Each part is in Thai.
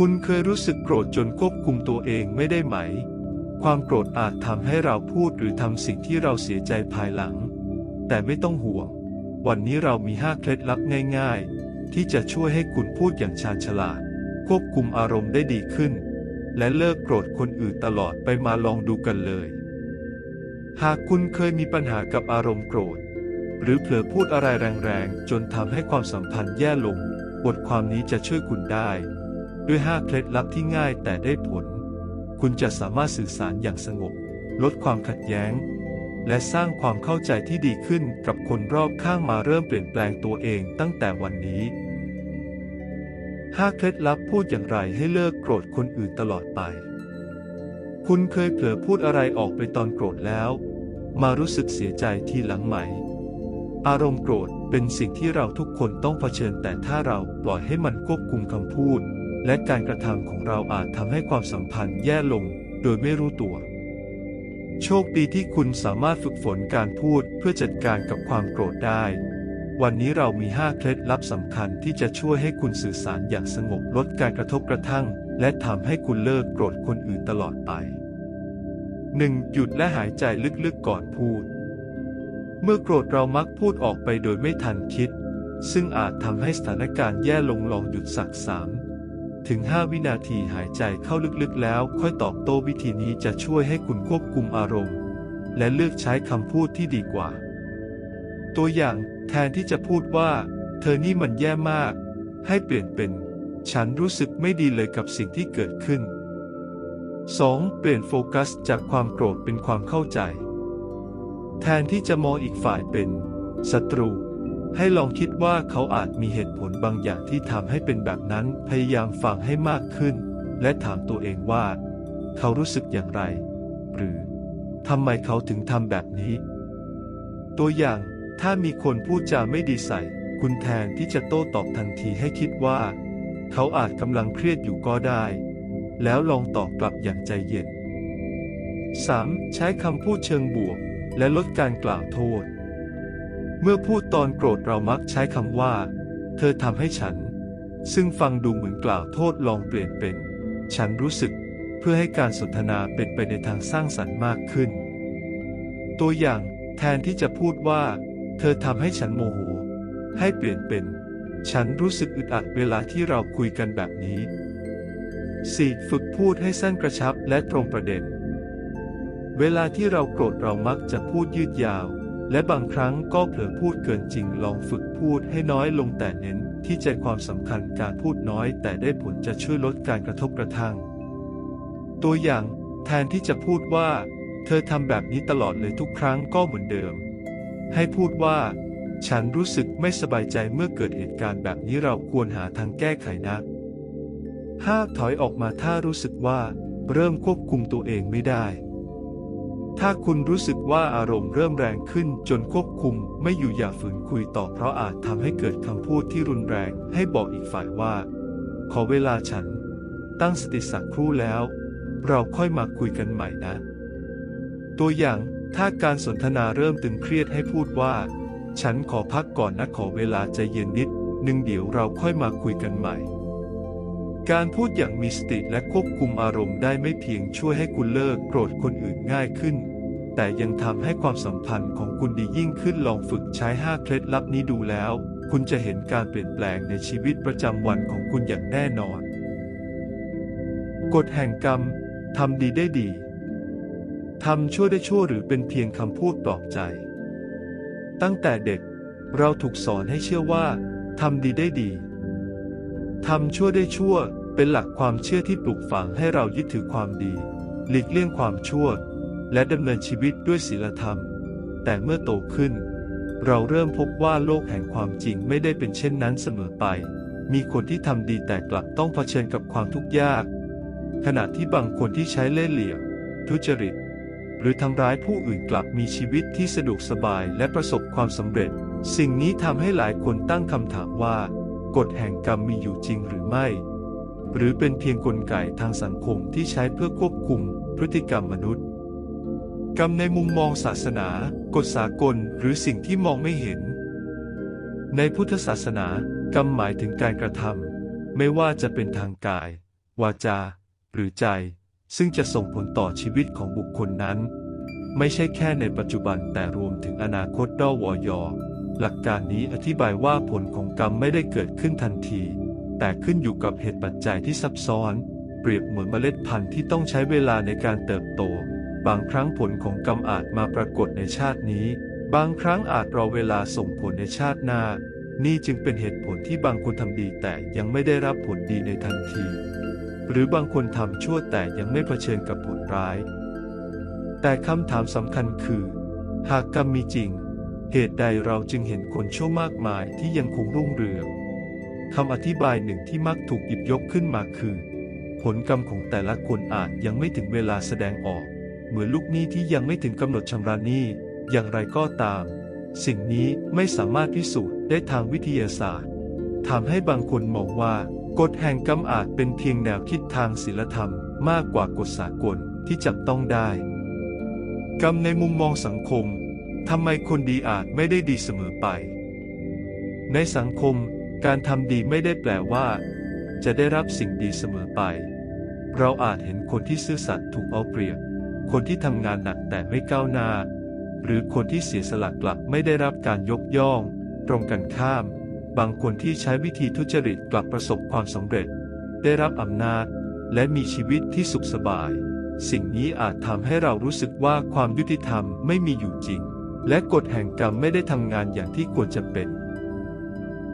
คุณเคยรู้สึกโกรธจนควบคุมตัวเองไม่ได้ไหม ความโกรธอาจทำให้เราพูดหรือทำสิ่งที่เราเสียใจภายหลัง แต่ไม่ต้องห่วง วันนี้เรามีห้าเคล็ดลับง่ายๆ ที่จะช่วยให้คุณพูดอย่างชาญฉลาด ควบคุมอารมณ์ได้ดีขึ้น และเลิกโกรธคนอื่นตลอดไปมาลองดูกันเลย หากคุณเคยมีปัญหากับอารมณ์โกรธ หรือเผลอพูดอะไรแรงๆ จนทำให้ความสัมพันธ์แย่ลง บทความนี้จะช่วยคุณได้ ด้วย 5 เคล็ดลับที่ง่ายแต่ได้ผล คุณจะสามารถสื่อสารอย่างสงบ ลดความขัดแย้ง และสร้างความเข้าใจที่ดีขึ้นกับคนรอบข้างมาเริ่มเปลี่ยนแปลงตัวเองตั้งแต่วันนี้ 5 เคล็ดลับพูดอย่างไรให้เลิกโกรธคนอื่นตลอดไป คุณเคยเผลอพูดอะไรออกไปตอนโกรธแล้ว มารู้สึกเสียใจทีหลังไหม อารมณ์โกรธเป็นสิ่งที่เราทุกคนต้องเผชิญแต่ถ้าเราปล่อยให้มันควบคุมคำพูด และการกระทำของเราอาจทำให้ความสัมพันธ์แย่ลง โดยไม่รู้ตัว โชคดีที่คุณสามารถฝึกฝนการพูดเพื่อจัดการกับความโกรธได้ วันนี้เรามี 5 เคล็ดลับสำคัญที่จะช่วยให้คุณสื่อสารอย่างสงบลดการกระทบกระทั่ง และทำให้คุณเลิกโกรธคนอื่นตลอดไป 1. หยุดและหายใจลึกๆก่อนพูด เมื่อโกรธเรามักพูดออกไปโดยไม่ทันคิด ซึ่งอาจทำให้สถานการณ์แย่ลงลองหยุดสักสาม ถึง 5 วินาทีหายใจเข้าลึกๆแล้ว ค่อยตอบโต้วิธีนี้จะช่วยให้คุณควบคุมอารมณ์ และเลือกใช้คำพูดที่ดีกว่า ตัวอย่างแทนที่จะพูดว่า เธอนี่มันแย่มาก ให้เปลี่ยนเป็น ฉันรู้สึกไม่ดีเลยกับสิ่งที่เกิดขึ้น 2. เปลี่ยนโฟกัสจากความโกรธเป็นความเข้าใจ แทนที่จะมองอีกฝ่ายเป็นศัตรู ให้ลองคิดว่าเขาอาจมีเหตุผลบางอย่างที่ทำให้เป็นแบบนั้น พยายามฟังให้มากขึ้น และถามตัวเองว่า เขารู้สึกอย่างไร หรือทำไมเขาถึงทำแบบนี้ ตัวอย่าง ถ้ามีคนพูดจาไม่ดีใส่ คุณแทนที่จะโต้ตอบทันทีให้คิดว่า เขาอาจกำลังเครียดอยู่ก็ได้ แล้วลองตอบกลับอย่างใจเย็น 3. ใช้คำพูดเชิงบวก และลดการกล่าวโทษ เมื่อพูดตอนโกรธเรามักใช้คำว่า เธอทำให้ฉัน ซึ่งฟังดูเหมือนกล่าวโทษลองเปลี่ยนเป็น ฉันรู้สึก เพื่อให้การสนทนาเป็นไปในทางสร้างสรรค์มากขึ้น ตัวอย่างแทนที่จะพูดว่า เธอทำให้ฉันโมโห ให้เปลี่ยนเป็น ฉันรู้สึกอึดอัดเวลาที่เราคุยกันแบบนี้ 4. ฝึกพูดให้สั้นกระชับและตรงประเด็น เวลาที่เราโกรธเรามักจะพูดยืดยาว และบางครั้งก็เผลอพูดเกินจริงลองฝึกพูดให้น้อยลงแต่เน้นที่ใจความสำคัญการพูดน้อย แต่ได้ผลจะช่วยลดการกระทบกระทั่ง ตัวอย่างแทนที่จะพูดว่า เธอทำแบบนี้ตลอดเลยทุกครั้งก็เหมือนเดิม ให้พูดว่า ฉันรู้สึกไม่สบายใจเมื่อเกิดเหตุการณ์แบบนี้เราควรหาทางแก้ไขนะ 5. ถอยออกมาถ้ารู้สึกว่า เริ่มควบคุมตัวเองไม่ได้ ถ้าคุณรู้สึกว่าอารมณ์เริ่มแรงขึ้นจนควบคุมไม่อยู่อย่าฝืนคุยต่อเพราะอาจทำให้เกิดคำพูดที่รุนแรง ให้บอกอีกฝ่ายว่า ขอเวลาฉัน ตั้งสติสักครู่แล้ว เราค่อยมาคุยกันใหม่นะ ตัวอย่างถ้าการสนทนาเริ่มตึงเครียดให้พูดว่า ฉันขอพักก่อนนะขอเวลาใจเย็นนิดหนึ่งเดี๋ยวเราค่อยมาคุยกันใหม่ การพูดอย่างมีสติและควบคุมอารมณ์ได้ไม่เพียงช่วยให้คุณเลิกโกรธคนอื่นง่ายขึ้น แต่ยังทำให้ความสัมพันธ์ของคุณดียิ่งขึ้นลองฝึกใช้ 5 เคล็ดลับนี้ดูแล้ว คุณจะเห็นการเปลี่ยนแปลงในชีวิตประจำวันของคุณอย่างแน่นอน กฎแห่งกรรมทำดีได้ดีทำชั่วได้ชั่วหรือเป็นเพียงคำพูดปลอบใจ ตั้งแต่เด็กเราถูกสอนให้เชื่อว่าทำดีได้ดี ทำชั่วได้ชั่ว เป็นหลักความเชื่อที่ปลูกฝังให้เรายึดถือความดี หลีกเลี่ยงความชั่ว และดำเนินชีวิตด้วยศีลธรรม แต่เมื่อโตขึ้น เราเริ่มพบว่าโลกแห่งความจริงไม่ได้เป็นเช่นนั้นเสมอไป มีคนที่ทำดีแต่กลับต้องเผชิญกับความทุกข์ยาก ขณะที่บางคนที่ใช้เล่ห์เหลี่ยม ทุจริต หรือทำร้ายผู้อื่นกลับมีชีวิตที่สะดวกสบายและประสบความสำเร็จ สิ่งนี้ทำให้หลายคนตั้งคำถามว่า กฎแห่งกรรมมีอยู่จริงหรือไม่ หรือเป็นเพียงกลไกทางสังคมที่ใช้เพื่อควบคุมพฤติกรรมมนุษย์ กรรมในมุมมองศาสนา กฎสากลหรือสิ่งที่มองไม่เห็น ในพุทธศาสนากรรมหมายถึงการกระทำไม่ว่าจะเป็นทางกาย วาจา หรือใจ ซึ่งจะส่งผลต่อชีวิตของบุคคลนั้น ไม่ใช่แค่ในปัจจุบันแต่รวมถึงอนาคตดอวอยอ หลักการนี้อธิบายว่าผลของกรรมไม่ได้เกิดขึ้นทันที แต่ขึ้นอยู่กับเหตุปัจจัยที่ซับซ้อน เปรียบเหมือนเมล็ดพันธุ์ที่ต้องใช้เวลาในการเติบโต บางครั้งผลของกรรมอาจมาปรากฏในชาตินี้ บางครั้งอาจรอเวลาส่งผลในชาติหน้า นี่จึงเป็นเหตุผลที่บางคนทำดีแต่ยังไม่ได้รับผลดีในทันที หรือบางคนทำชั่วแต่ยังไม่เผชิญกับผลร้าย แต่คำถามสำคัญคือ หากกรรมมีจริง เหตุใดเราจึงเห็นคนชั่วมากมายที่ยังคงรุ่งเรืองคำอธิบายหนึ่งที่มักถูกหยิบยกขึ้นมาคือ ผลกรรมของแต่ละคนอาจยังไม่ถึงเวลาแสดงออก เหมือนลูกหนี้ที่ยังไม่ถึงกำหนดชำระหนี้ อย่างไรก็ตาม สิ่งนี้ไม่สามารถพิสูจน์ได้ทางวิทยาศาสตร์ทำให้บางคนมองว่ากฎแห่งกรรมอาจเป็นเพียงแนวคิดทางศีลธรรมมากกว่ากฎสากลที่จับต้องได้ กรรมในมุมมองสังคม ทำไมคนดีอาจไม่ได้ดีเสมอไป ในสังคม การทำดีไม่ได้แปลว่า จะได้รับสิ่งดีเสมอไป เราอาจเห็นคนที่ซื่อสัตย์ถูกเอาเปรียบ คนที่ทำงานหนักแต่ไม่ก้าวหน้า หรือคนที่เสียสละกลับไม่ได้รับการยกย่อง ตรงกันข้าม บางคนที่ใช้วิธีทุจริตกลับประสบความสำเร็จ ได้รับอำนาจ และมีชีวิตที่สุขสบาย สิ่งนี้อาจทำให้เรารู้สึกว่าความยุติธรรมไม่มีอยู่จริง และกฎแห่งกรรมไม่ได้ทำงานอย่างที่ควรจะเป็น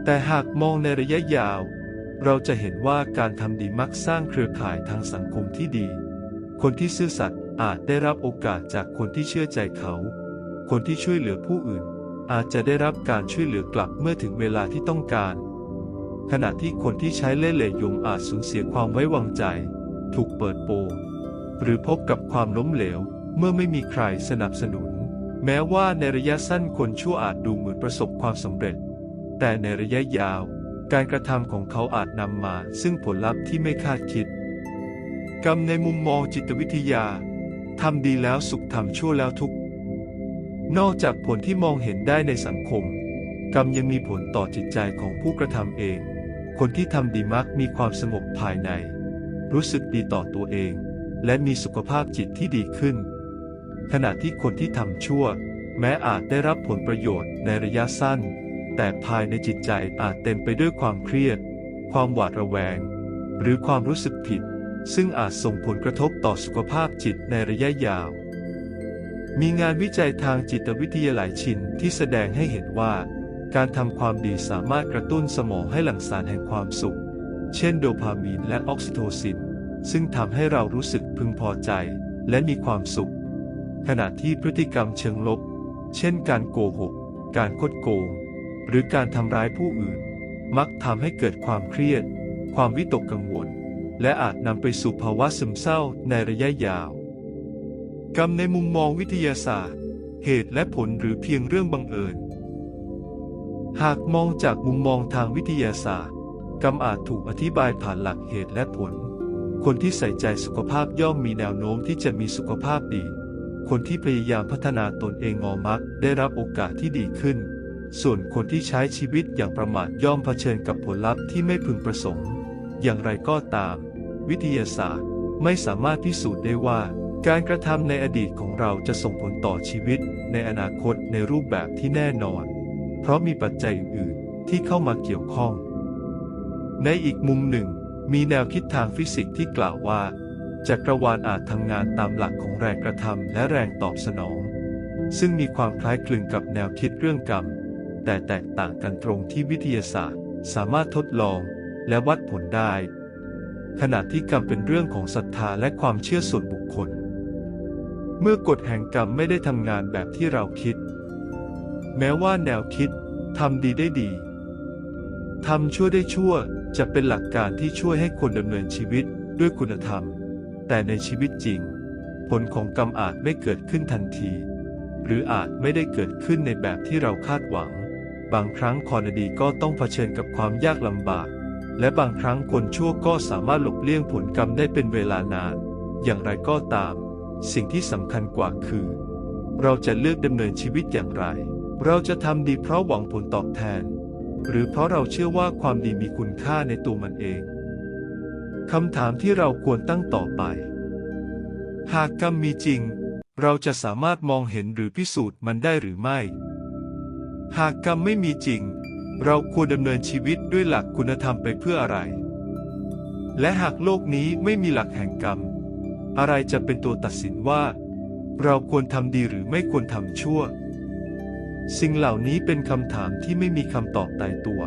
แต่หากมองในระยะยาว เราจะเห็นว่าการทำดีมักสร้างเครือข่ายทางสังคมที่ดี คนที่ซื่อสัตย์อาจได้รับโอกาสจากคนที่เชื่อใจเขา คนที่ช่วยเหลือผู้อื่น อาจจะได้รับการช่วยเหลือกลับเมื่อถึงเวลาที่ต้องการ ขณะที่คนที่ใช้เล่ห์เหล่ยมอาจสูญเสียความไว้วางใจ ถูกเปิดโปงหรือพบกับความล้มเหลวเมื่อไม่มีใครสนับสนุน แม้ว่าในระยะสั้นคนชั่วอาจดูเหมือนประสบความสำเร็จ แต่ในระยะยาว การกระทำของเขาอาจนำมา ซึ่งผลลัพธ์ที่ไม่คาดคิด กรรมในมุมมองจิตวิทยาทำดีแล้วสุขทำชั่วแล้วทุกข์นอกจากผลที่มองเห็นได้ในสังคม กรรมยังมีผลต่อจิตใจของผู้กระทำเอง คนที่ทำดีมักมีความสงบภายใน รู้สึกดีต่อตัวเอง และมีสุขภาพจิตที่ดีขึ้น ขณะที่คนที่ทำชั่ว แม้อาจได้รับผลประโยชน์ในระยะสั้น แต่ภายในจิตใจอาจเต็มไปด้วยความเครียด ความหวาดระแวง หรือความรู้สึกผิด ซึ่งอาจส่งผลกระทบต่อสุขภาพจิตในระยะยาว มีงานวิจัยทางจิตวิทยาหลายชิ้นที่แสดงให้เห็นว่า การทำความดีสามารถกระตุ้นสมองให้หลั่งสารแห่งความสุข เช่นโดพามีนและออกซิโทซิน ซึ่งทำให้เรารู้สึกพึงพอใจและมีความสุข ขณะที่พฤติกรรมเชิงลบ เช่นการโกหก การคดโกง หรือการทำร้ายผู้อื่น มักทำให้เกิดความเครียด ความวิตกกังวล และอาจนำไปสู่ภาวะซึมเศร้าในระยะยาว กรรมในมุมมองวิทยาศาสตร์ เหตุและผลหรือเพียงเรื่องบังเอิญ หากมองจากมุมมองทางวิทยาศาสตร์ กรรมอาจถูกอธิบายผ่านหลักเหตุและผล คนที่ใส่ใจสุขภาพย่อมมีแนวโน้มที่จะมีสุขภาพดี คนที่พยายามพัฒนาตนเองงอมักได้รับโอกาสที่ดีขึ้น ส่วนคนที่ใช้ชีวิตอย่างประมาทย่อมเผชิญกับผลลัพธ์ที่ไม่พึงประสงค์ อย่างไรก็ตาม วิทยาศาสตร์ไม่สามารถพิสูจน์ได้ว่า การกระทำในอดีตของเราจะส่งผลต่อชีวิต ในอนาคตในรูปแบบที่แน่นอน เพราะมีปัจจัยอื่นๆที่เข้ามาเกี่ยวข้อง ในอีกมุมหนึ่ง มีแนวคิดทางฟิสิกส์ที่กล่าวว่า จักรวาลอาจทำงานตามหลักของแรงกระทำและแรงตอบสนอง ซึ่งมีความคล้ายคลึงกับแนวคิดเรื่องกรรม แต่แตกต่างกันตรงที่วิทยาศาสตร์ สามารถทดลองและวัดผลได้ ขณะที่กรรมเป็นเรื่องของศรัทธาและความเชื่อส่วนบุคคล เมื่อกฎแห่งกรรมไม่ได้ทำงานแบบที่เราคิด แม้ว่าแนวคิดทำดีได้ดีทำชั่วได้ชั่วจะเป็นหลักการที่ช่วยให้คนดำเนินชีวิตด้วยคุณธรรม แต่ในชีวิตจริง ผลของกรรมอาจไม่เกิดขึ้นทันที หรืออาจไม่ได้เกิดขึ้นในแบบที่เราคาดหวัง บางครั้งคนดีก็ต้องเผชิญกับความยากลำบาก และบางครั้งคนชั่วก็สามารถหลบเลี่ยงผลกรรมได้เป็นเวลานาน อย่างไรก็ตาม สิ่งที่สำคัญกว่าคือ เราจะเลือกดำเนินชีวิตอย่างไร เราจะทำดีเพราะหวังผลตอบแทน หรือเพราะเราเชื่อว่าความดีมีคุณค่าในตัวมันเอง คำถามที่เราควรตั้งต่อไป หากกรรมมีจริง เราจะสามารถมองเห็นหรือพิสูจน์มันได้หรือไม่ หากกรรมไม่มีจริง เราควรดำเนินชีวิตด้วยหลักคุณธรรมไปเพื่ออะไร และหากโลกนี้ไม่มีหลักแห่งกรรม อะไรจะเป็นตัวตัดสินว่า เราควรทำดีหรือไม่ควรทำชั่ว สิ่งเหล่านี้เป็นคำถามที่ไม่มีคำตอบตายตัว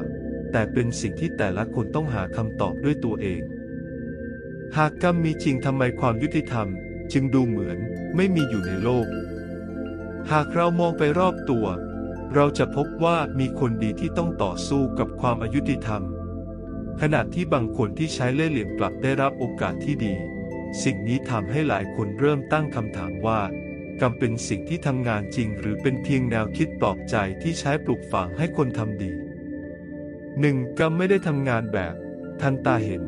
แต่เป็นสิ่งที่แต่ละคนต้องหาคำตอบด้วยตัวเอง หากกรรมมีจริงทำไมความยุติธรรม จึงดูเหมือนไม่มีอยู่ในโลก หากเรามองไปรอบตัว เราจะพบว่ามีคนดีที่ต้องต่อสู้กับความอายุติธรรม ขณะที่บางคนที่ใช้เล่ห์เหลี่ยมกลับได้รับโอกาสที่ดี สิ่งนี้ทำให้หลายคนเริ่มตั้งคำถามว่ากรรมเป็นสิ่งที่ทำงานจริง หรือเป็นเพียงแนวคิดปลอบใจที่ใช้ปลูกฝังให้คนทำดีหนึ่งกรรมไม่ได้ทำงานแบบ ทันตาเห็น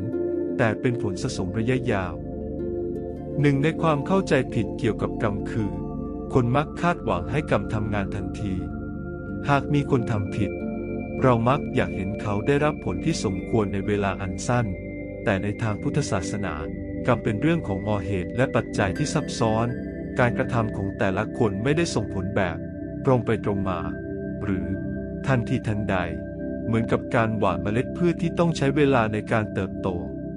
แต่เป็นผลสะสมระยะยาว หนึ่งในความเข้าใจผิดเกี่ยวกับกรรมคือ คนมักคาดหวังให้กรรมทำงานทันที หากมีคนทำผิด เรามักอยากเห็นเขาได้รับผลที่สมควรในเวลาอันสั้น แต่ในทางพุทธศาสนากรรมเป็นเรื่องของอเหตุและปัจจัยที่ซับซ้อน การกระทำของแต่ละคนไม่ได้ส่งผลแบบ ตรงไปตรงมา หรือ ทันทีทันใด เหมือนกับการหว่านเมล็ดพืชที่ต้องใช้เวลาในการเติบโต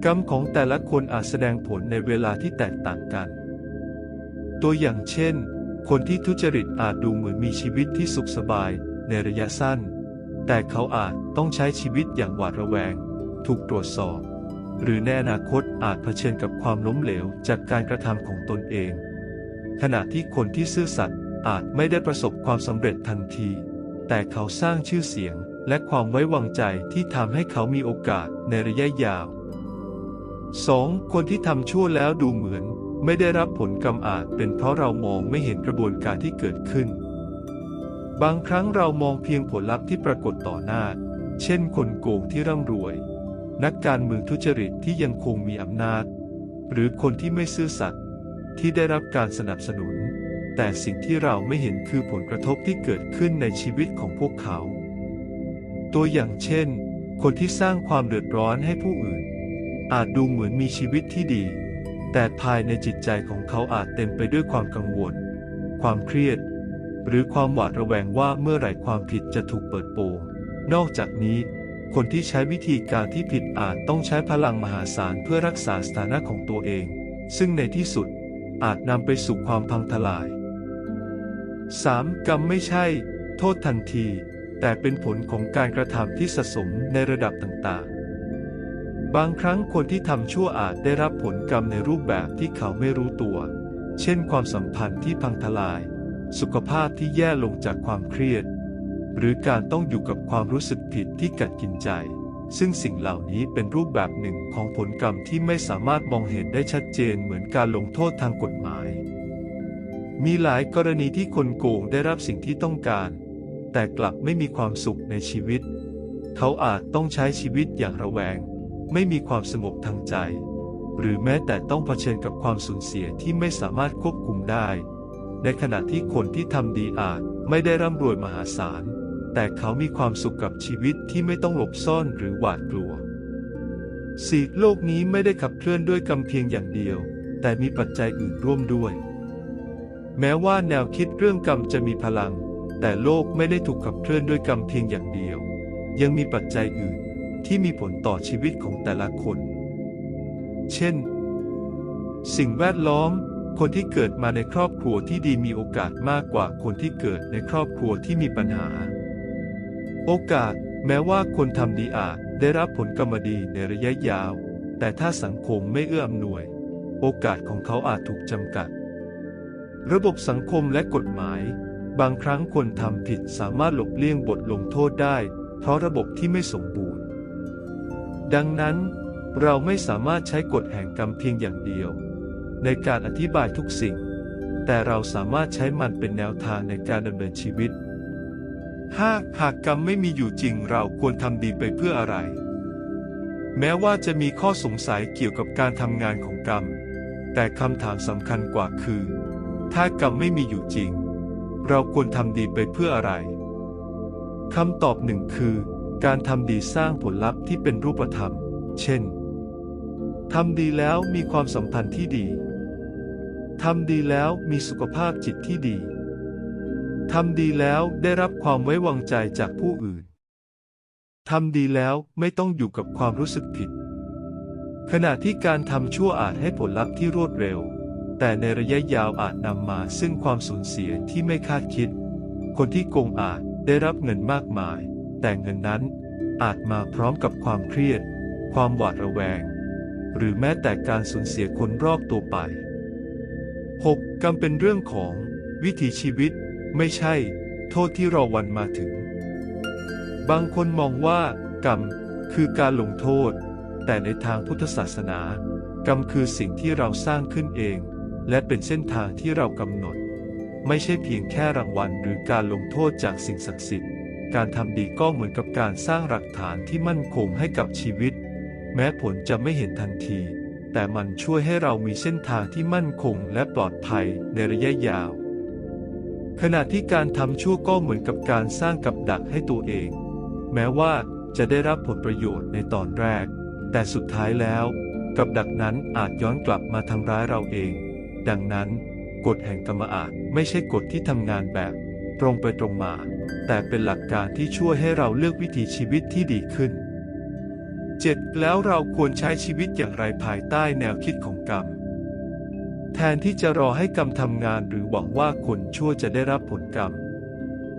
กรรมของแต่ละคนอาจแสดงผลในเวลาที่แตกต่างกัน ตัวอย่างเช่น คนที่ทุจริตอาจดูเหมือนมีชีวิตที่สุขสบายในระยะสั้น แต่เขาอาจต้องใช้ชีวิตอย่างหวาดระแวง ถูกตรวจสอบ หรือในอนาคตอาจเผชิญกับความล้มเหลวจากการกระทำของตนเอง ขณะที่คนที่ซื่อสัตย์อาจไม่ได้ประสบความสำเร็จทันที แต่เขาสร้างชื่อเสียงและความไว้วางใจที่ทำให้เขามีโอกาสในระยะยาว 2. คนที่ทำชั่วแล้วดูเหมือน ไม่ได้รับผลกรรมอาจเป็นเพราะเรามองไม่เห็นกระบวนการที่เกิดขึ้น บางครั้งเรามองเพียงผลลัพธ์ที่ปรากฏต่อหน้า เช่น คนโกงที่ร่ำรวย นักการเมืองทุจริตที่ยังคงมีอำนาจ หรือคนที่ไม่ซื่อสัตย์ที่ได้รับการสนับสนุน แต่สิ่งที่เราไม่เห็นคือผลกระทบที่เกิดขึ้นในชีวิตของพวกเขา ตัวอย่างเช่น คนที่สร้างความเดือดร้อนให้ผู้อื่น อาจดูเหมือนมีชีวิตที่ดี แต่ภายในจิตใจของเขาอาจเต็มไปด้วยความกังวล ความเครียด หรือความหวาดระแวงว่าเมื่อไหร่ความผิดจะถูกเปิดโปง นอกจากนี้คนที่ใช้วิธีการที่ผิดอาจต้องใช้พลังมหาศาลเพื่อรักษาสถานะของตัวเอง ซึ่งในที่สุดอาจนำไปสู่ความพังทลาย 3. กรรมไม่ใช่ โทษทันที แต่เป็นผลของการกระทำที่สะสมในระดับต่างๆ บางครั้งคนที่ทำชั่วอาจได้รับผลกรรมในรูปแบบที่เขาไม่รู้ตัว เช่นความสัมพันธ์ที่พังทลาย สุขภาพที่แย่ลงจากความเครียด หรือการต้องอยู่กับความรู้สึกผิดที่กัดกินใจ ซึ่งสิ่งเหล่านี้เป็นรูปแบบหนึ่งของผลกรรมที่ไม่สามารถมองเห็นได้ชัดเจนเหมือนการลงโทษทางกฎหมาย มีหลายกรณีที่คนโกงได้รับสิ่งที่ต้องการ แต่กลับไม่มีความสุขในชีวิต เขาอาจต้องใช้ชีวิตอย่างระแวง ไม่มีความสงบทางใจ หรือแม้แต่ต้องเผชิญกับความสูญเสียที่ไม่สามารถควบคุมได้ ในขณะที่คนที่ทำดีอาจไม่ได้ร่ำรวยมหาศาล แต่เขามีความสุขกับชีวิตที่ไม่ต้องหลบซ่อนหรือหวาดกลัวสีโลกนี้ไม่ได้ขับเคลื่อนด้วยกำเพียงอย่างเดียว แต่มีปัจจัยอื่นร่วมด้วย แม้ว่าแนวคิดเรื่องกรรมจะมีพลัง แต่โลกไม่ได้ถูกขับเคลื่อนด้วยกรรมเพียงอย่างเดียว ยังมีปัจจัยอื่น ที่มีผลต่อชีวิตของแต่ละคน เช่น สิ่งแวดล้อม คนที่เกิดมาในครอบครัวที่ดีมีโอกาสมากกว่าคนที่เกิดในครอบครัวที่มีปัญหา โอกาส แม้ว่าคนทำดีอาจได้รับผลกรรมดีในระยะยาว แต่ถ้าสังคมไม่เอื้ออำนวย โอกาสของเขาอาจถูกจำกัด ระบบสังคมและกฎหมาย บางครั้งคนทำผิดสามารถหลบเลี่ยงบทลงโทษได้ เพราะระบบที่ไม่สมบูรณ์ ดังนั้น เราไม่สามารถใช้กฎแห่งกรรมเพียงอย่างเดียว ในการอธิบายทุกสิ่ง แต่เราสามารถใช้มันเป็นแนวทางในการดำเนินชีวิต 5. หากกรรมไม่มีอยู่จริงเราควรทำดีไปเพื่ออะไร แม้ว่าจะมีข้อสงสัยเกี่ยวกับการทำงานของกรรม แต่คำถามสำคัญกว่าคือ ถ้ากรรมไม่มีอยู่จริง เราควรทำดีไปเพื่ออะไรคำตอบหนึ่งคือ การทำดีสร้างผลลัพธ์ที่เป็นรูปธรรม เช่น ทำดีแล้วมีความสัมพันธ์ที่ดี ทำดีแล้วมีสุขภาพจิตที่ดี ทำดีแล้วได้รับความไว้วางใจจากผู้อื่น ทำดีแล้วไม่ต้องอยู่กับความรู้สึกผิด ขณะที่การทำชั่วอาจให้ผลลัพธ์ที่รวดเร็ว แต่ในระยะยาวอาจนำมาซึ่งความสูญเสียที่ไม่คาดคิด คนที่โกงอาจได้รับเงินมากมาย แต่เงินนั้นอาจมาพร้อมกับความเครียด ความหวาดระแวง หรือแม้แต่การสูญเสียคนรอบตัวไป 6. กรรมเป็นเรื่องของวิถีชีวิต ไม่ใช่ โทษที่รอวันมาถึง บางคนมองว่า กรรมคือการลงโทษ แต่ในทางพุทธศาสนา กรรมคือสิ่งที่เราสร้างขึ้นเอง และเป็นเส้นทางที่เรากำหนด ไม่ใช่เพียงแค่รางวัลหรือการลงโทษจากสิ่งศักดิ์สิทธิ์ การทำดีก็เหมือนกับการสร้างหลักฐานที่มั่นคงให้กับชีวิต แม้ผลจะไม่เห็นทันที แต่มันช่วยให้เรามีเส้นทางที่มั่นคงและปลอดภัยในระยะยาว ขณะที่การทำชั่วก็เหมือนกับการสร้างกับดักให้ตัวเอง แม้ว่าจะได้รับผลประโยชน์ในตอนแรก แต่สุดท้ายแล้ว กับดักนั้นอาจย้อนกลับมาทำร้ายเราเอง ดังนั้น กฎแห่งกรรมอาจไม่ใช่กฎที่ทำงานแบบ ตรงไปตรงมา แต่เป็นหลักการที่ช่วยให้เราเลือกวิถีชีวิตที่ดีขึ้น 7. แล้วเราควรใช้ชีวิตอย่างไรภายใต้แนวคิดของกรรม แทนที่จะรอให้กรรมทำงานหรือหวังว่าคนชั่วจะได้รับผลกรรม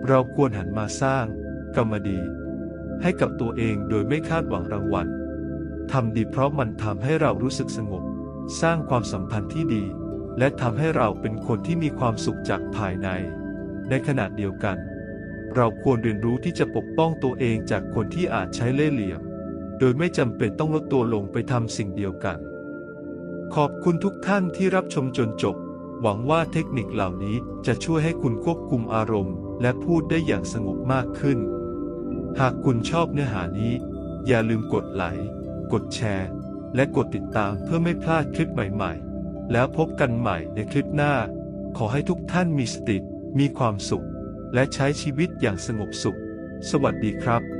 เราควรหันมาสร้าง กรรมดี ให้กับตัวเองโดยไม่คาดหวังรางวัลทำดีเพราะมันทำให้เรารู้สึกสงบ สร้างความสัมพันธ์ที่ดี และทำให้เราเป็นคนที่มีความสุขจากภายใน ในขณะเดียวกัน เราควรเรียนรู้ที่จะปกป้องตัวเองจากคนที่อาจใช้เล่ห์เหลี่ยม โดยไม่จำเป็นต้องลดตัวลงไปทำสิ่งเดียวกัน ขอบคุณทุกท่านที่รับชมจนจบ หวังว่าเทคนิคเหล่านี้จะช่วยให้คุณควบคุมอารมณ์ และพูดได้อย่างสงบมากขึ้น หากคุณชอบเนื้อหานี้ อย่าลืมกดไลค์กดแชร์ และกดติดตามเพื่อไม่พลาดคลิปใหม่ ๆ แล้วพบกันใหม่ในคลิปหน้า ขอให้ทุกท่านมีสติ มีความสุข และใช้ชีวิตอย่างสงบสุข สวัสดีครับ